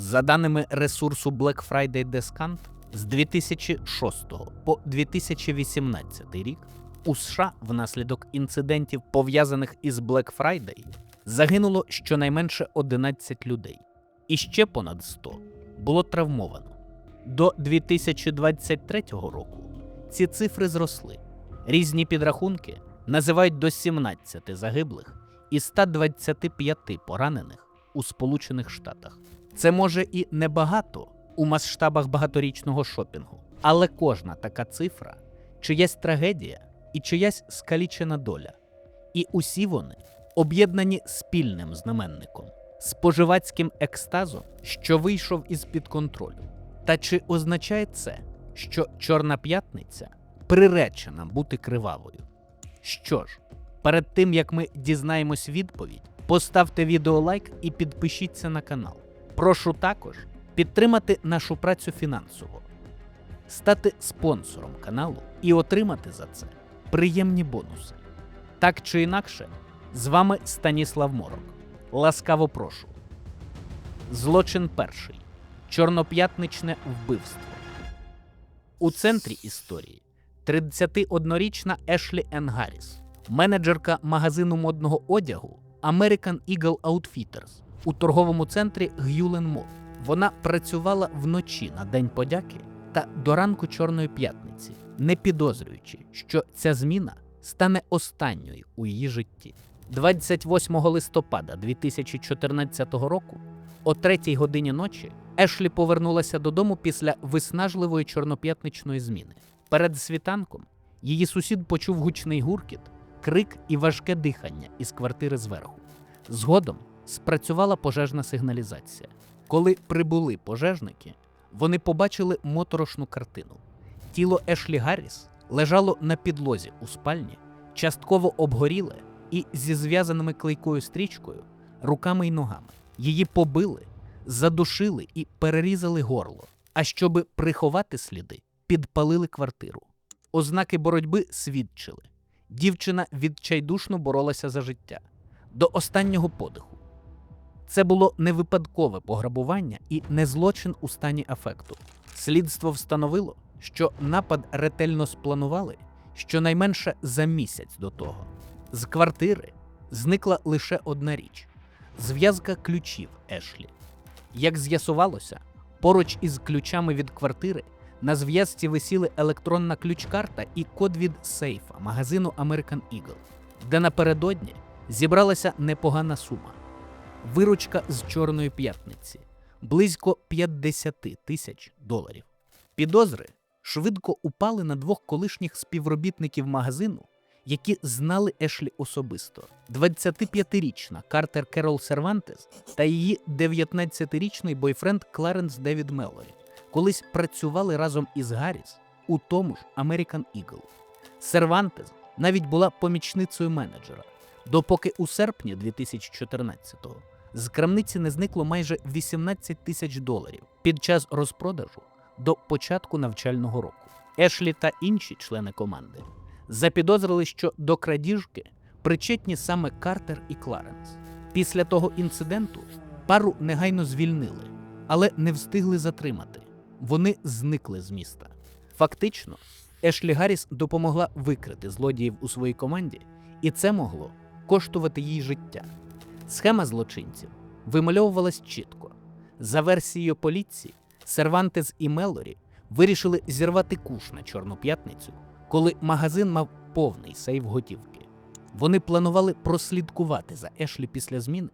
За даними ресурсу Black Friday Descant, з 2006 по 2018 рік у США внаслідок інцидентів, пов'язаних із Black Friday, загинуло щонайменше 11 людей, і ще понад 100 було травмовано. До 2023 року ці цифри зросли. Різні підрахунки називають до 17 загиблих і 125 поранених у Сполучених Штатах. Це може і небагато у масштабах багаторічного шопінгу, але кожна така цифра чиясь трагедія і чиясь скалічена доля. І усі вони об'єднані спільним знаменником, споживацьким екстазом, що вийшов із під контролю. Та чи означає це, що Чорна п'ятниця приречена бути кривавою? Що ж, перед тим як ми дізнаємось відповідь, поставте відео лайк і підпишіться на канал. Прошу також підтримати нашу працю фінансово, стати спонсором каналу і отримати за це приємні бонуси. Так чи інакше, з вами Станіслав Морок. Ласкаво прошу. Злочин перший. Чорноп'ятничне вбивство. У центрі історії 31-річна Ешлі Ен Гарріс, менеджерка магазину модного одягу American Eagle Outfitters у торговому центрі Гюлен Мол. Вона працювала вночі на День подяки та до ранку Чорної п'ятниці, не підозрюючи, що ця зміна стане останньою у її житті. 28 листопада 2014 року, о третій годині ночі, Ешлі повернулася додому після виснажливої чорноп'ятничної зміни. Перед світанком її сусід почув гучний гуркіт, крик і важке дихання із квартири зверху. Згодом спрацювала пожежна сигналізація. Коли прибули пожежники, вони побачили моторошну картину. Тіло Ешлі Гарріс лежало на підлозі у спальні, частково обгоріле і зі зв'язаними клейкою стрічкою, руками й ногами. Її побили, задушили і перерізали горло. А щоби приховати сліди, підпалили квартиру. Ознаки боротьби свідчили. Дівчина відчайдушно боролася за життя до останнього подиху. Це було не випадкове пограбування і не злочин у стані афекту. Слідство встановило, що напад ретельно спланували щонайменше за місяць до того. З квартири зникла лише одна річ зв'язка ключів Ешлі. Як з'ясувалося, поруч із ключами від квартири на зв'язці висіли електронна ключ-карта і код від сейфа магазину American Eagle, де напередодні зібралася непогана сума. Виручка з Чорної п'ятниці близько 50 тисяч доларів. Підозри швидко упали на двох колишніх співробітників магазину, які знали Ешлі особисто: 25-річна Картер Керол Сервантес та її 19-річний бойфренд Кларенс Девід Меллорі колись працювали разом із Гарріс у тому ж American Eagle. Сервантес навіть була помічницею менеджера, допоки у серпні 2014-го з крамниці не зникло майже 18 тисяч доларів під час розпродажу до початку навчального року. Ешлі та інші члени команди запідозрили, що до крадіжки причетні саме Картер і Кларенс. Після того інциденту пару негайно звільнили, але не встигли затримати. Вони зникли з міста. Фактично, Ешлі Гарріс допомогла викрити злодіїв у своїй команді, і це могло коштувати їй життя. Схема злочинців вимальовувалась чітко. За версією поліції, Сервантес і Мелорі вирішили зірвати куш на Чорну п'ятницю, коли магазин мав повний сейф готівки. Вони планували прослідкувати за Ешлі після зміни,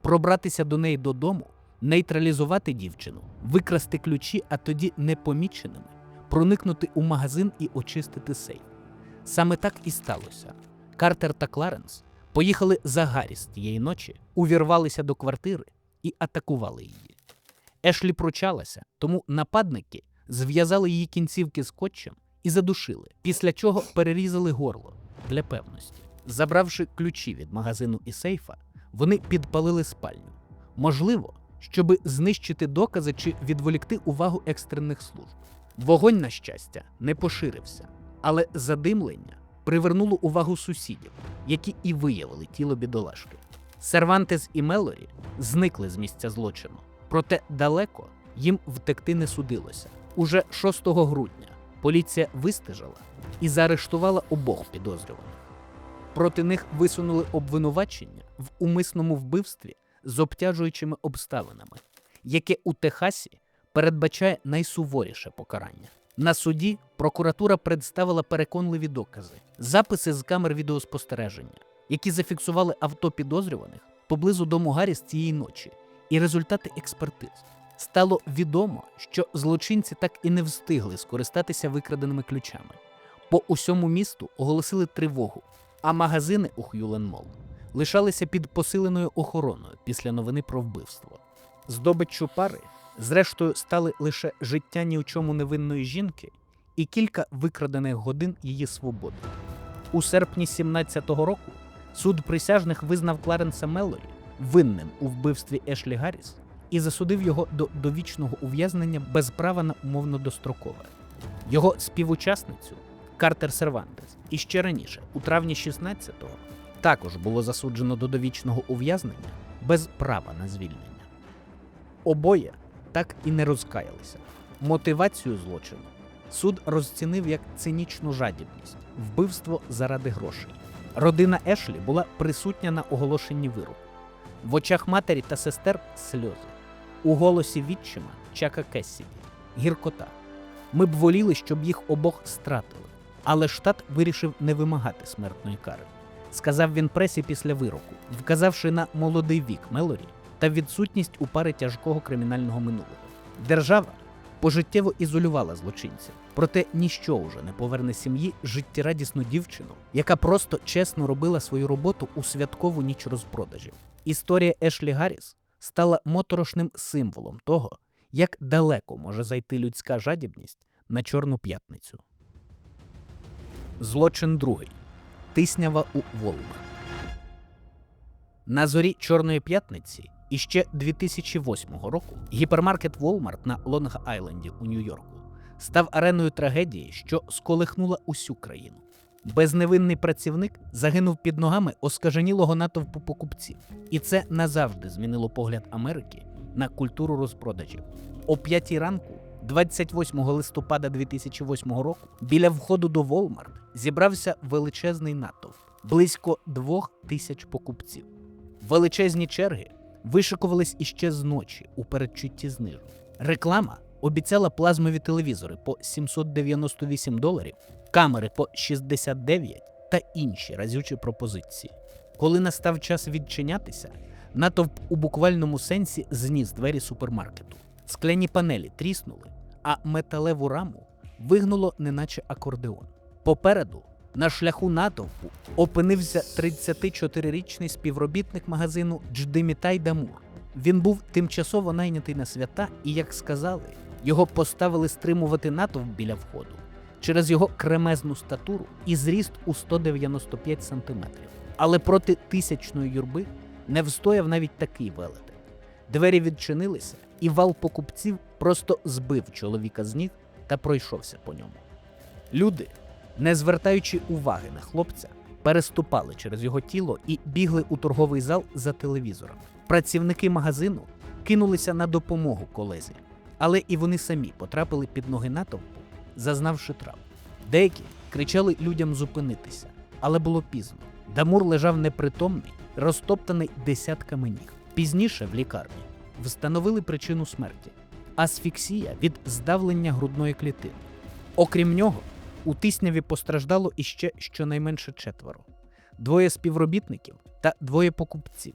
пробратися до неї додому, нейтралізувати дівчину, викрасти ключі, а тоді непоміченими, проникнути у магазин і очистити сейф. Саме так і сталося. Картер та Кларенс поїхали за Гарріс тієї ночі, увірвалися до квартири і атакували її. Ешлі пручалася, тому нападники зв'язали її кінцівки скотчем і задушили, після чого перерізали горло для певності. Забравши ключі від магазину і сейфа, вони підпалили спальню. Можливо, щоби знищити докази чи відволікти увагу екстрених служб. Вогонь, на щастя, не поширився, але задимлення привернуло увагу сусідів, які і виявили тіло бідолашки. Сервантес і Мелорі зникли з місця злочину, Проте далеко їм втекти не судилося. Уже 6 грудня поліція вистежила і заарештувала обох підозрюваних. Проти них висунули обвинувачення в умисному вбивстві з обтяжуючими обставинами, яке у Техасі передбачає найсуворіше покарання. На суді прокуратура представила переконливі докази, записи з камер відеоспостереження, які зафіксували авто підозрюваних поблизу дому Гарріс цієї ночі, і результати експертиз. Стало відомо, що злочинці так і не встигли скористатися викраденими ключами. По усьому місту оголосили тривогу, а магазини у Х'юлен Мол лишалися під посиленою охороною після новини про вбивство. Здобиччю пари, зрештою, стали лише життя ні у чому невинної жінки і кілька викрадених годин її свободи. У серпні 17-го року суд присяжних визнав Кларенса Меллорі винним у вбивстві Ешлі Гарріс і засудив його до довічного ув'язнення без права на умовно дострокове. Його співучасницю Картер Сервантес і ще раніше, у травні 16-го, також було засуджено до довічного ув'язнення без права на звільнення. Обоє так і не розкаялися. Мотивацію злочину суд розцінив як цинічну жадібність, вбивство заради грошей. Родина Ешлі була присутня на оголошенні вироку. В очах матері та сестер сльози. У голосі відчима Чака Кессіді гіркота. Ми б воліли, щоб їх обох стратили, але штат вирішив не вимагати смертної кари. Сказав він пресі після вироку, вказавши на молодий вік Мелорі та відсутність у пари тяжкого кримінального минулого. Держава пожиттєво ізолювала злочинця, проте ніщо уже не поверне сім'ї життєрадісну дівчину, яка просто чесно робила свою роботу у святкову ніч розпродажів. Історія Ешлі Гарріс стала моторошним символом того, як далеко може зайти людська жадібність на Чорну п'ятницю. Злочин другий. Тиснява у Волмар. На зорі Чорної п'ятниці іще 2008 року гіпермаркет Walmart на Лонг-Айленді у Нью-Йорку став ареною трагедії, що сколихнула усю країну. Безневинний працівник загинув під ногами оскаженілого натовпу покупців, і це назавжди змінило погляд Америки на культуру розпродажів. О п'ятій ранку, 28 листопада 2008 року, біля входу до Walmart зібрався величезний натовп близько двох тисяч покупців. Величезні черги вишикувались іще з ночі у передчутті знижок. Реклама обіцяла плазмові телевізори по 798 доларів, камери по 69 та інші разючі пропозиції. Коли настав час відчинятися, натовп у буквальному сенсі зніс двері супермаркету. Скляні панелі тріснули, а металеву раму вигнуло неначе акордеон. Попереду на шляху натовпу опинився 34-річний співробітник магазину Дждимітай Дамур. Він був тимчасово найнятий на свята, і, як сказали, його поставили стримувати натовп біля входу через його кремезну статуру і зріст у 195 сантиметрів. Але проти тисячної юрби не встояв навіть такий велетень. Двері відчинилися, і вал покупців просто збив чоловіка з ніг та пройшовся по ньому. Люди, не звертаючи уваги на хлопця, переступали через його тіло і бігли у торговий зал за телевізором. Працівники магазину кинулися на допомогу колезі, але і вони самі потрапили під ноги натовпу, зазнавши травм. Деякі кричали людям зупинитися, але було пізно. Дамур лежав непритомний, розтоптаний десятками ніг. Пізніше в лікарні встановили причину смерті асфіксія від здавлення грудної клітини. Окрім нього, у тисняві постраждало іще щонайменше четверо: двоє співробітників та двоє покупців.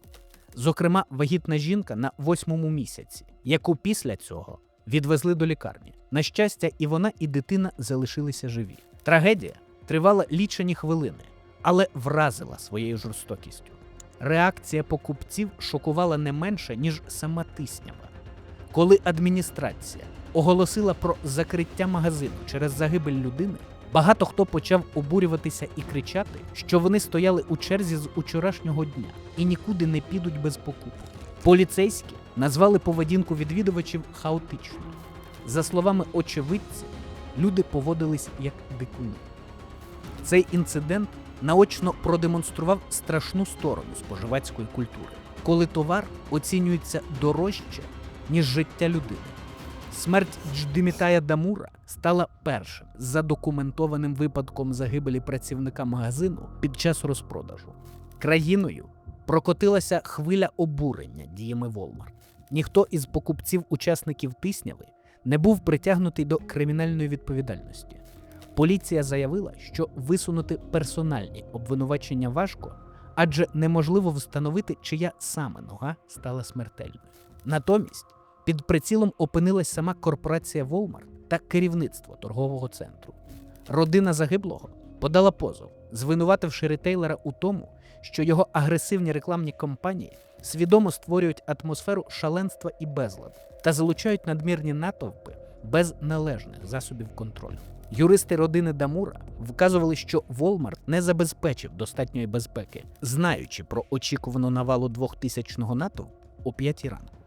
Зокрема, вагітна жінка на восьмому місяці, яку після цього відвезли до лікарні. На щастя, і вона, і дитина залишилися живі. Трагедія тривала лічені хвилини, але вразила своєю жорстокістю. Реакція покупців шокувала не менше, ніж сама тиснява. Коли адміністрація оголосила про закриття магазину через загибель людини, багато хто почав обурюватися і кричати, що вони стояли у черзі з учорашнього дня і нікуди не підуть без покупок. Поліцейські назвали поведінку відвідувачів хаотичною. За словами очевидців, люди поводились як дикуни. Цей інцидент наочно продемонстрував страшну сторону споживацької культури, коли товар оцінюється дорожче, ніж життя людини. Смерть Дждимітая Дамура стала першим задокументованим випадком загибелі працівника магазину під час розпродажу. Країною прокотилася хвиля обурення діями Волмарт. Ніхто із покупців-учасників тисняви не був притягнутий до кримінальної відповідальності. Поліція заявила, що висунути персональні обвинувачення важко, адже неможливо встановити, чия саме нога стала смертельною. Натомість під прицілом опинилась сама корпорація Walmart та керівництво торгового центру. Родина загиблого подала позов, звинувативши ретейлера у тому, що його агресивні рекламні кампанії свідомо створюють атмосферу шаленства і безладу та залучають надмірні натовпи без належних засобів контролю. Юристи родини Дамура вказували, що Walmart не забезпечив достатньої безпеки, знаючи про очікувану навалу 2000-го натовпу о 5 ранку.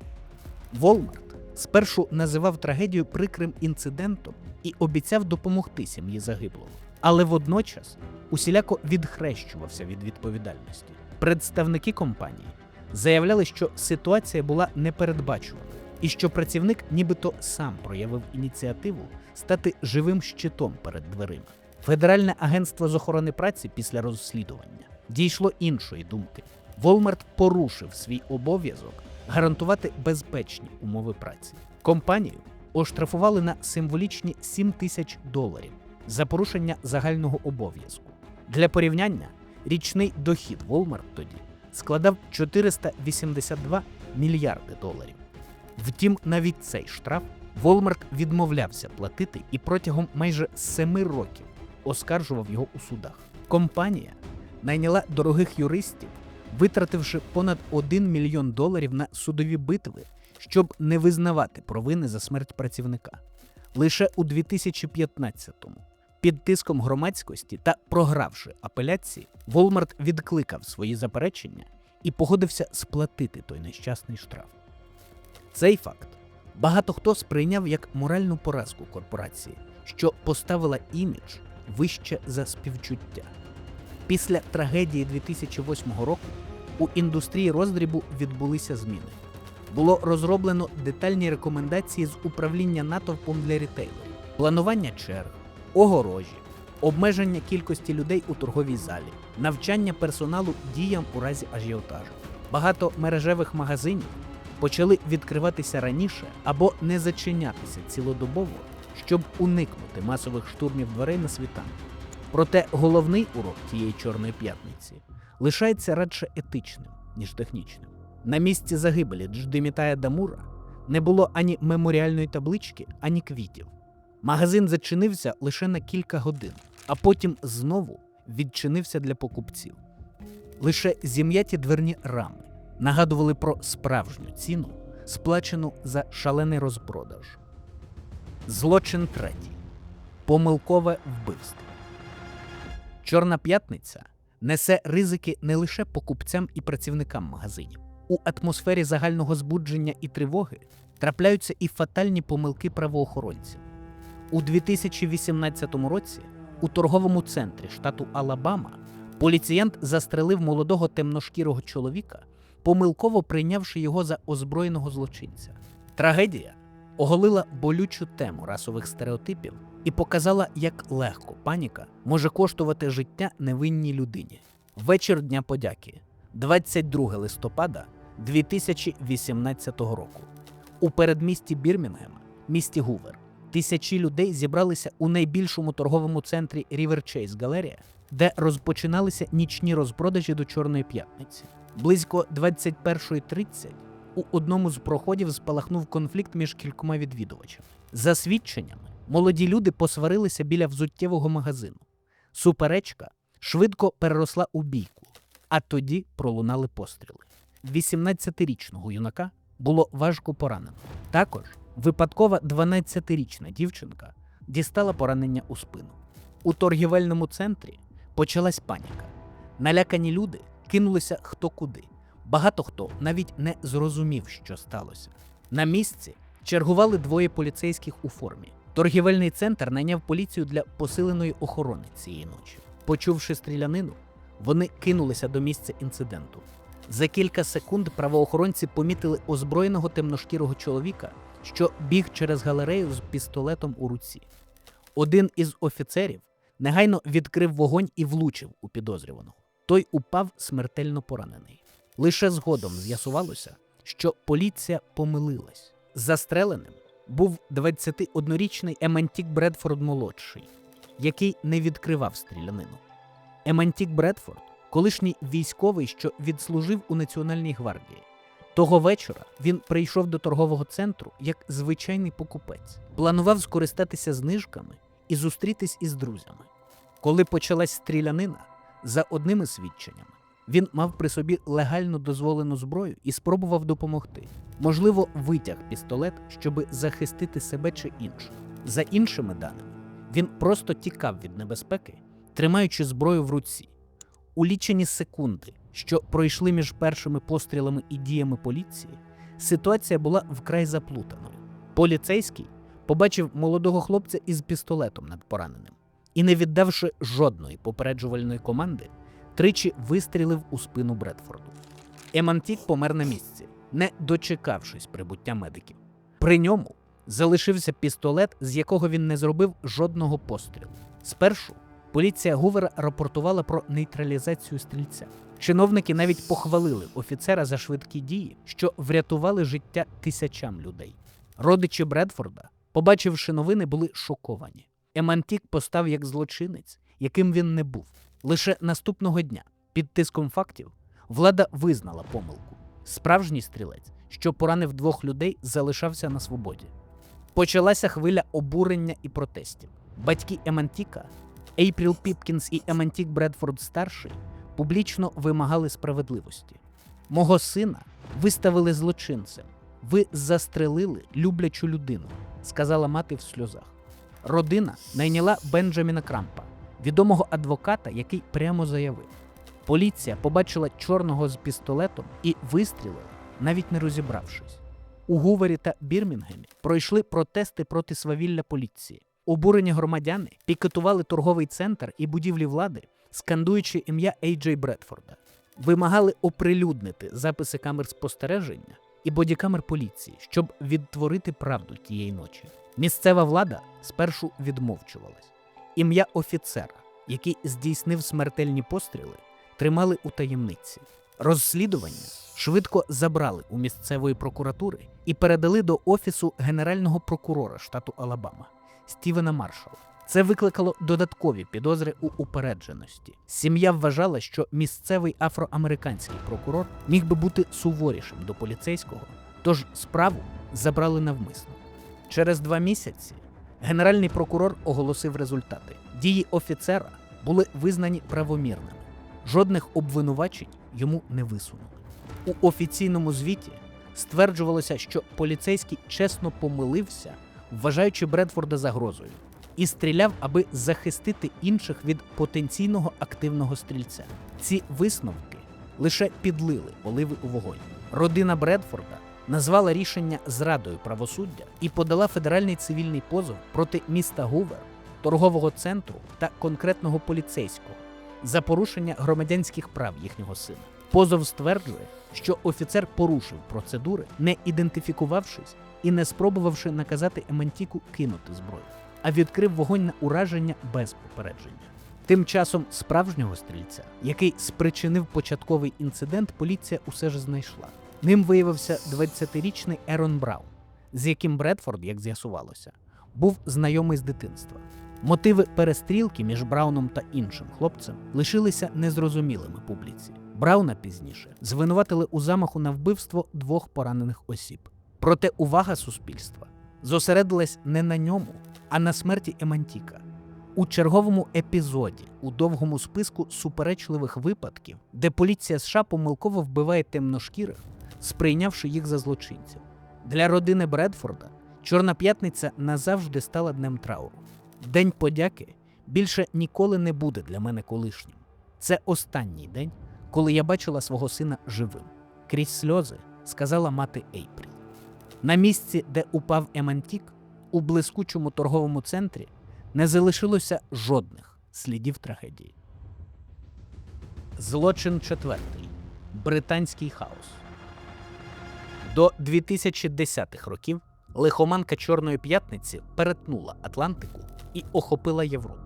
Волмарт спершу називав трагедію прикрим інцидентом і обіцяв допомогти сім'ї загиблого, але водночас усіляко відхрещувався від відповідальності. Представники компанії заявляли, що ситуація була непередбачувана і що працівник нібито сам проявив ініціативу стати живим щитом перед дверима. Федеральне агентство з охорони праці після розслідування дійшло іншої думки. Волмарт порушив свій обов'язок гарантувати безпечні умови праці. Компанію оштрафували на символічні 7 тисяч доларів за порушення загального обов'язку. Для порівняння річний дохід Walmart тоді складав 482 мільярди доларів. Втім, навіть цей штраф Walmart відмовлявся платити і протягом майже семи років оскаржував його у судах. Компанія найняла дорогих юристів, витративши понад 1 мільйон доларів на судові битви, щоб не визнавати провини за смерть працівника. Лише у 2015-му, під тиском громадськості та програвши апеляції, Волмарт відкликав свої заперечення і погодився сплатити той нещасний штраф. Цей факт багато хто сприйняв як моральну поразку корпорації, що поставила імідж вище за співчуття. Після трагедії 2008 року у індустрії роздрібу відбулися зміни. Було розроблено детальні рекомендації з управління натовпом для рітейлерів, планування черг, огорожі, обмеження кількості людей у торговій залі, навчання персоналу діям у разі ажіотажу. Багато мережевих магазинів почали відкриватися раніше або не зачинятися цілодобово, щоб уникнути масових штурмів дверей на світанку. Проте головний урок тієї чорної п'ятниці лишається радше етичним, ніж технічним. На місці загибелі Дждимітая Дамура не було ані меморіальної таблички, ані квітів. Магазин зачинився лише на кілька годин, а потім знову відчинився для покупців. Лише зім'яті дверні рами нагадували про справжню ціну, сплачену за шалений розпродаж. Злочин третій помилкове вбивство. Чорна п'ятниця несе ризики не лише покупцям і працівникам магазинів. У атмосфері загального збудження і тривоги трапляються і фатальні помилки правоохоронців. У 2018 році у торговому центрі штату Алабама поліціянт застрелив молодого темношкірого чоловіка, помилково прийнявши його за озброєного злочинця. Трагедія оголила болючу тему расових стереотипів і показала, як легко паніка може коштувати життя невинній людині. Вечір Дня подяки, 22 листопада 2018 року. У передмісті Бірмінгема, місті Гувер, тисячі людей зібралися у найбільшому торговому центрі Chase Galleria, де розпочиналися нічні розпродажі до Чорної п'ятниці. Близько 21.30 у одному з проходів спалахнув конфлікт між кількома відвідувачами. За свідченнями, молоді люди посварилися біля взуттєвого магазину. Суперечка швидко переросла у бійку, а тоді пролунали постріли. 18-річного юнака було важко поранено. Також випадкова 12-річна дівчинка дістала поранення у спину. У торгівельному центрі почалась паніка. Налякані люди кинулися хто куди. Багато хто навіть не зрозумів, що сталося. На місці чергували двоє поліцейських у формі. Торгівельний центр найняв поліцію для посиленої охорони цієї ночі. Почувши стрілянину, вони кинулися до місця інциденту. За кілька секунд правоохоронці помітили озброєного темношкірого чоловіка, що біг через галерею з пістолетом у руці. Один із офіцерів негайно відкрив вогонь і влучив у підозрюваного. Той упав смертельно поранений. Лише згодом з'ясувалося, що поліція помилилась. Застреленим був 21-річний Емантік Бредфорд молодший, який не відкривав стрілянину. Емантік Бредфорд колишній військовий, що відслужив у Національній гвардії. Того вечора він прийшов до торгового центру як звичайний покупець, планував скористатися знижками і зустрітись із друзями. Коли почалась стрілянина, за одними свідченнями, він мав при собі легально дозволену зброю і спробував допомогти. Можливо, витяг пістолет, щоби захистити себе чи інших. За іншими даними, він просто тікав від небезпеки, тримаючи зброю в руці. У лічені секунди, що пройшли між першими пострілами і діями поліції, ситуація була вкрай заплутаною. Поліцейський побачив молодого хлопця із пістолетом над пораненим і, не віддавши жодної попереджувальної команди, тричі вистрілив у спину Бредфорду. Емантік помер на місці, не дочекавшись прибуття медиків. При ньому залишився пістолет, з якого він не зробив жодного пострілу. Спершу поліція Гувера рапортувала про нейтралізацію стрільця. Чиновники навіть похвалили офіцера за швидкі дії, що врятували життя тисячам людей. Родичі Бредфорда, побачивши новини, були шоковані. Емантік постав як злочинець, яким він не був. Лише наступного дня, під тиском фактів, влада визнала помилку. Справжній стрілець, що поранив двох людей, залишався на свободі. Почалася хвиля обурення і протестів. Батьки Емантіка, Ейпріл Піпкінс і Емантік Бредфорд старший, публічно вимагали справедливості. Мого сина виставили злочинцем. Ви застрелили люблячу людину, сказала мати в сльозах. Родина найняла Бенджаміна Крампа, відомого адвоката, який прямо заявив: поліція побачила чорного з пістолетом і вистрілила, навіть не розібравшись. У Гувері та Бірмінгемі пройшли протести проти свавілля поліції. Обурені громадяни пікетували торговий центр і будівлі влади, скандуючи ім'я Ейджей Бредфорда, вимагали оприлюднити записи камер спостереження і бодікамер поліції, щоб відтворити правду тієї ночі. Місцева влада спершу відмовчувалась. Ім'я офіцера, який здійснив смертельні постріли, тримали у таємниці. Розслідування швидко забрали у місцевої прокуратури і передали до офісу генерального прокурора штату Алабама Стівена Маршала. Це викликало додаткові підозри у упередженості. Сім'я вважала, що місцевий афроамериканський прокурор міг би бути суворішим до поліцейського, тож справу забрали навмисно. Через два місяці генеральний прокурор оголосив результати. Дії офіцера були визнані правомірними. Жодних обвинувачень йому не висунули. У офіційному звіті стверджувалося, що поліцейський чесно помилився, вважаючи Бредфорда загрозою, і стріляв, аби захистити інших від потенційного активного стрільця. Ці висновки лише підлили оливи у вогонь. Родина Бредфорда назвала рішення зрадою правосуддя і подала федеральний цивільний позов проти міста Гувер, торгового центру та конкретного поліцейського за порушення громадянських прав їхнього сина. Позов стверджує, що офіцер порушив процедури, не ідентифікувавшись і не спробувавши наказати Емантіку кинути зброю, а відкрив вогонь на ураження без попередження. Тим часом справжнього стрільця, який спричинив початковий інцидент, поліція усе ж знайшла. Ним виявився 20-річний Ерон Браун, з яким Бредфорд, як з'ясувалося, був знайомий з дитинства. Мотиви перестрілки між Брауном та іншим хлопцем лишилися незрозумілими публіці. Брауна пізніше звинуватили у замаху на вбивство двох поранених осіб. Проте увага суспільства зосередилась не на ньому, а на смерті Емантіка. У черговому епізоді у довгому списку суперечливих випадків, де поліція США помилково вбиває темношкірих, сприйнявши їх за злочинців. Для родини Бредфорда Чорна п'ятниця назавжди стала днем трауру. День подяки більше ніколи не буде для мене колишнім. Це останній день, коли я бачила свого сина живим. Крізь сльози сказала мати Ейпріл. На місці, де упав Емантік, у блискучому торговому центрі не залишилося жодних слідів трагедії. Злочин четвертий. британський хаос. До 2010-х років лихоманка Чорної п'ятниці перетнула Атлантику і охопила Європу.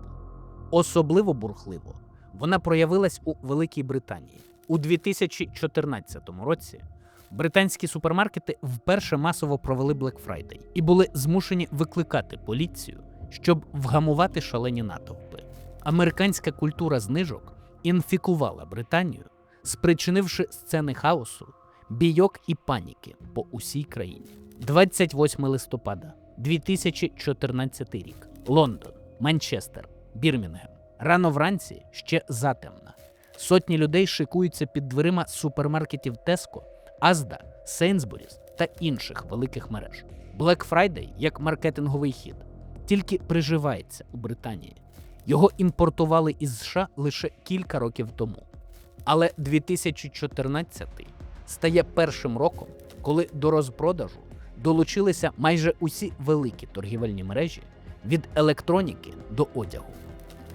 Особливо бурхливо вона проявилась у Великій Британії. У 2014 році британські супермаркети вперше масово провели Black Friday і були змушені викликати поліцію, щоб вгамувати шалені натовпи. Американська культура знижок інфікувала Британію, спричинивши сцени хаосу, бійок і паніки по усій країні. 28 листопада 2014 рік. Лондон, Манчестер, Бірмінгем. Рано вранці ще затемна. Сотні людей шикуються під дверима супермаркетів Tesco, Asda, Sainsbury's та інших великих мереж. Black Friday як маркетинговий хід тільки приживається у Британії. Його імпортували із США лише кілька років тому. Але 2014 стає першим роком, коли до розпродажу долучилися майже усі великі торгівельні мережі від електроніки до одягу.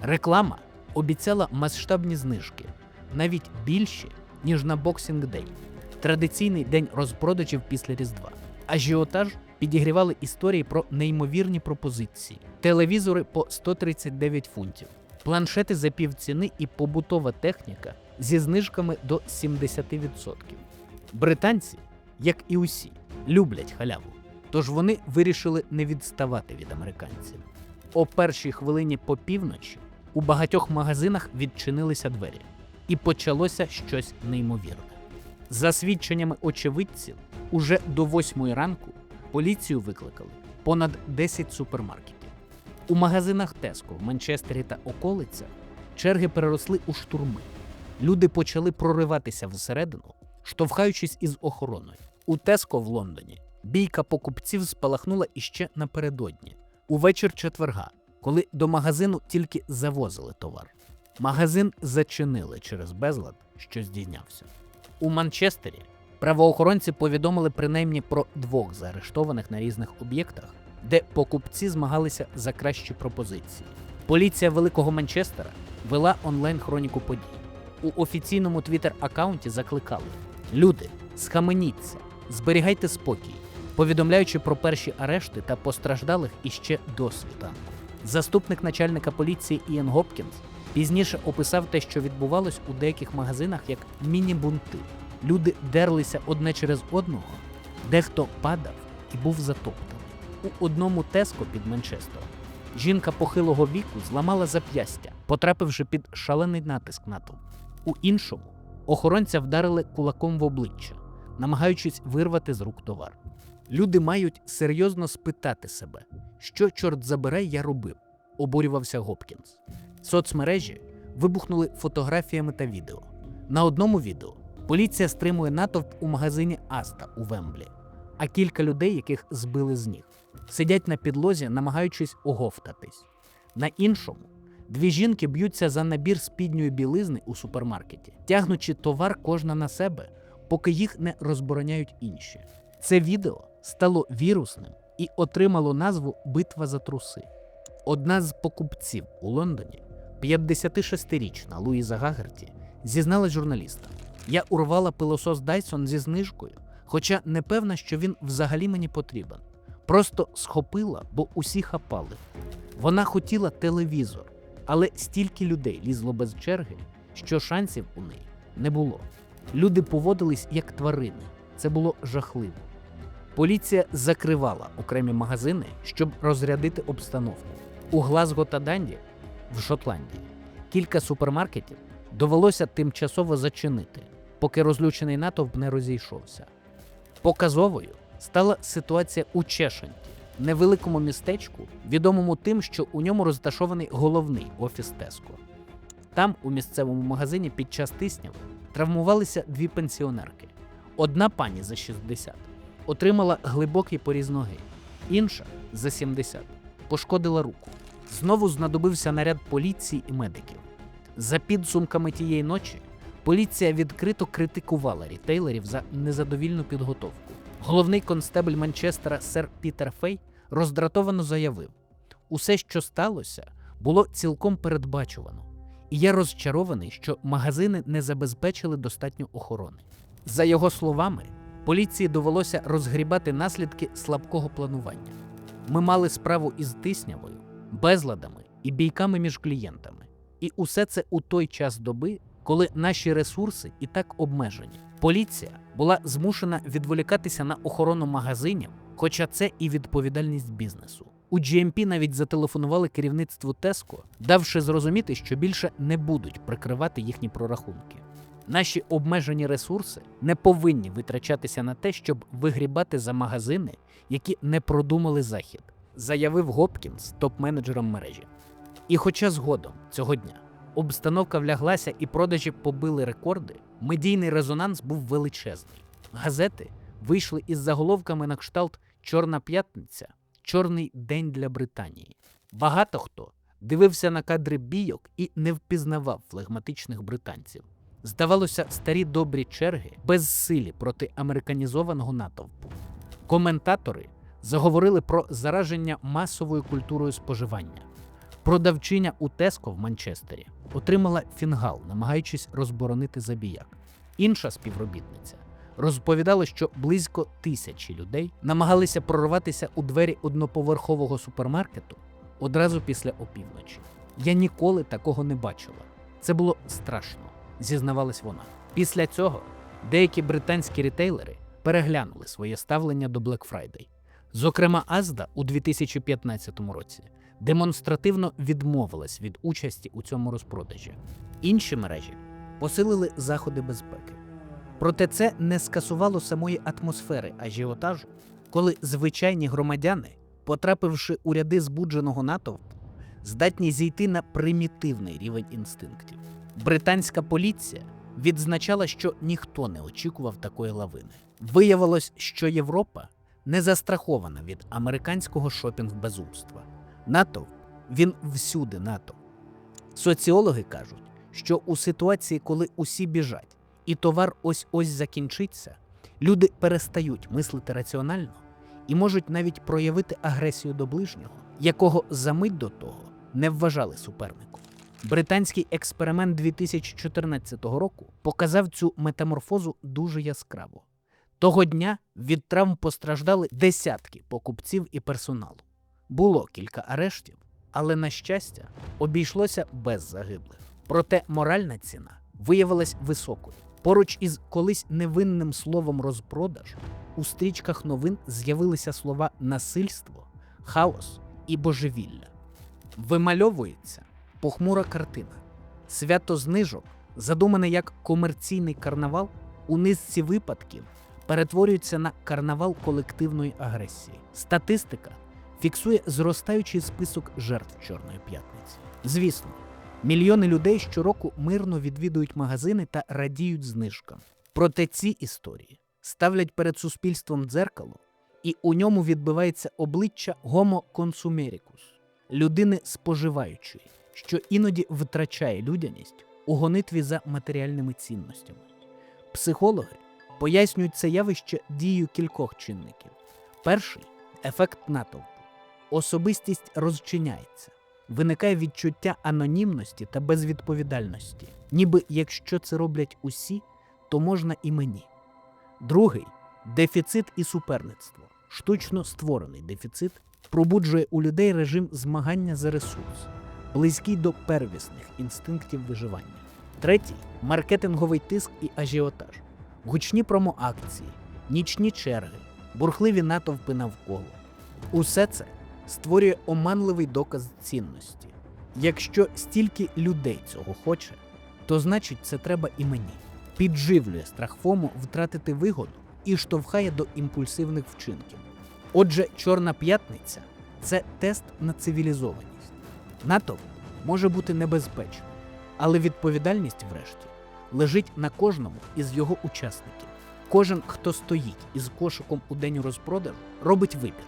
Реклама обіцяла масштабні знижки, навіть більші, ніж на Boxing Day, традиційний день розпродажів після Різдва. Ажіотаж підігрівали історії про неймовірні пропозиції, телевізори по 139 фунтів, планшети за півціни і побутова техніка зі знижками до 70%. Британці, як і усі, люблять халяву, тож вони вирішили не відставати від американців. О першій хвилині по півночі у багатьох магазинах відчинилися двері, і почалося щось неймовірне. За свідченнями очевидців, уже до восьмої ранку поліцію викликали понад 10 супермаркетів. У магазинах Теско в Манчестері та околицях черги переросли у штурми. Люди почали прориватися всередину, штовхаючись із охороною. У Теско в Лондоні бійка покупців спалахнула іще напередодні, увечір четверга, коли до магазину тільки завозили товар. Магазин зачинили через безлад, що здійнявся. У Манчестері правоохоронці повідомили принаймні про двох заарештованих на різних об'єктах, де покупці змагалися за кращі пропозиції. Поліція Великого Манчестера вела онлайн-хроніку подій. У офіційному твіттер-аккаунті закликали: Люди, схаменіться, зберігайте спокій, повідомляючи про перші арешти та постраждалих іще до світанку. Заступник начальника поліції Іен Гопкінс пізніше описав те, що відбувалось у деяких магазинах як міні-бунти. Люди дерлися одне через одного, дехто падав і був затоптаний. У одному Теско під Манчестером жінка похилого віку зламала зап'ястя, потрапивши під шалений натиск натовпу. У іншому охоронця вдарили кулаком в обличчя, намагаючись вирвати з рук товар. Люди мають серйозно спитати себе, що, чорт забирай, я робив, обурювався Гопкінс. Соцмережі вибухнули фотографіями та відео. На одному відео поліція стримує натовп у магазині Аста у Вемблі, а кілька людей, яких збили з ніг, сидять на підлозі, намагаючись оговтатись. На іншому дві жінки б'ються за набір спідньої білизни у супермаркеті, тягнучи товар кожна на себе, поки їх не розбороняють інші. Це відео стало вірусним і отримало назву Битва за труси. Одна з покупців у Лондоні, 56-річна Луїза Гагерті, зізналась журналістам: я урвала пилосос Dyson зі знижкою, хоча не певна, що він взагалі мені потрібен. Просто схопила, бо усі хапали. Вона хотіла телевізор, але стільки людей лізло без черги, що шансів у неї не було. Люди поводились як тварини. Це було жахливо. Поліція закривала окремі магазини, щоб розрядити обстановку. У Глазго та Данді в Шотландії кілька супермаркетів довелося тимчасово зачинити, поки розлючений натовп не розійшовся. Показовою стала ситуація у Чешанті, невеликому містечку, відомому тим, що у ньому розташований головний офіс Теско. Там, у місцевому магазині, під час тисняви травмувалися дві пенсіонерки. Одна пані за 60 отримала глибокий поріз ноги, інша за 70 пошкодила руку. Знову знадобився наряд поліції і медиків. За підсумками тієї ночі поліція відкрито критикувала рітейлерів за незадовільну підготовку. Головний констебль Манчестера сер Пітер Фей роздратовано заявив: усе, що сталося, було цілком передбачувано, І я розчарований, що магазини не забезпечили достатньо охорони. За його словами, поліції довелося розгрібати наслідки слабкого планування. Ми мали справу із тиснявою, безладами і бійками між клієнтами. І усе це у той час доби, коли наші ресурси і так обмежені. Поліція була змушена відволікатися на охорону магазинів, хоча це і відповідальність бізнесу. У GMP навіть зателефонували керівництву Tesco, давши зрозуміти, що більше не будуть прикривати їхні прорахунки. Наші обмежені ресурси не повинні витрачатися на те, щоб вигрібати за магазини, які не продумали захід, заявив Гопкінс, топ-менеджером мережі. І хоча згодом цього дня обстановка вляглася і продажі побили рекорди, медійний резонанс був величезний. Газети вийшли із заголовками на кшталт Чорна п'ятниця, Чорний день для Британії. Багато хто дивився на кадри бійок і не впізнавав флегматичних британців. Здавалося, старі добрі черги безсилі проти американізованого натовпу. Коментатори заговорили про зараження масовою культурою споживання. Продавчиня у Теско в Манчестері отримала фінгал, намагаючись розборонити забіяк. Інша співробітниця розповідала, що близько тисячі людей намагалися прорватися у двері одноповерхового супермаркету одразу після опівночі. Я ніколи такого не бачила. Це було страшно, зізнавалась вона. Після цього деякі британські рітейлери переглянули своє ставлення до Black Friday. Зокрема, Азда у 2015 році демонстративно відмовилась від участі у цьому розпродажі. Інші мережі посилили заходи безпеки. Проте це не скасувало самої атмосфери ажіотажу, коли звичайні громадяни, потрапивши у ряди збудженого натовпу, здатні зійти на примітивний рівень інстинктів. Британська поліція відзначала, що ніхто не очікував такої лавини. Виявилось, що Європа не застрахована від американського шопінг-безумства. Натовп він всюди натовп. Соціологи кажуть, що у ситуації, коли усі біжать, і товар ось ось закінчиться, люди перестають мислити раціонально і можуть навіть проявити агресію до ближнього, якого за мить до того не вважали суперником. Британський експеримент 2014 року показав цю метаморфозу дуже яскраво. Того дня від травм постраждали десятки покупців і персоналу. Було кілька арештів, але, на щастя, обійшлося без загиблих. Проте моральна ціна виявилась високою. Поруч із колись невинним словом розпродаж у стрічках новин з'явилися слова насильство, хаос і божевілля. Вимальовується похмура картина. Свято знижок, задумане як комерційний карнавал, у низці випадків перетворюється на карнавал колективної агресії. Статистика фіксує зростаючий список жертв Чорної п'ятниці. Звісно, мільйони людей щороку мирно відвідують магазини та радіють знижкам. Проте ці історії ставлять перед суспільством дзеркало, і у ньому відбивається обличчя Homo consumерicus – людини споживаючої, що іноді втрачає людяність у гонитві за матеріальними цінностями. Психологи пояснюють це явище дією кількох чинників. Перший ефект натовпу. Особистість розчиняється, виникає відчуття анонімності та безвідповідальності, ніби якщо це роблять усі, то можна і мені. Другий дефіцит і суперництво. Штучно створений дефіцит пробуджує у людей режим змагання за ресурс, близький до первісних інстинктів виживання. Третій маркетинговий тиск і ажіотаж, гучні промоакції, нічні черги, бурхливі натовпи навколо. Усе це створює оманливий доказ цінності. Якщо стільки людей цього хоче, то значить це треба і мені. Підживлює страх ФОМО втратити вигоду і штовхає до імпульсивних вчинків. Отже, Чорна п'ятниця це тест на цивілізованість. Натовп може бути небезпечним, але відповідальність, врешті, лежить на кожному із його учасників. Кожен, хто стоїть із кошиком у день розпродажу, робить вибір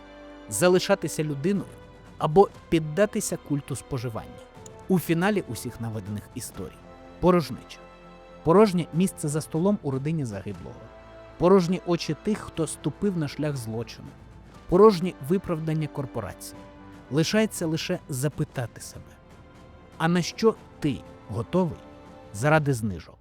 залишатися людиною або піддатися культу споживання. У фіналі усіх наведених історій порожнича. Порожнє місце за столом у родині загиблого, порожні очі тих, хто ступив на шлях злочину, порожні виправдання корпорації. Лишається лише запитати себе: а на що ти Готовий? Заради знижок.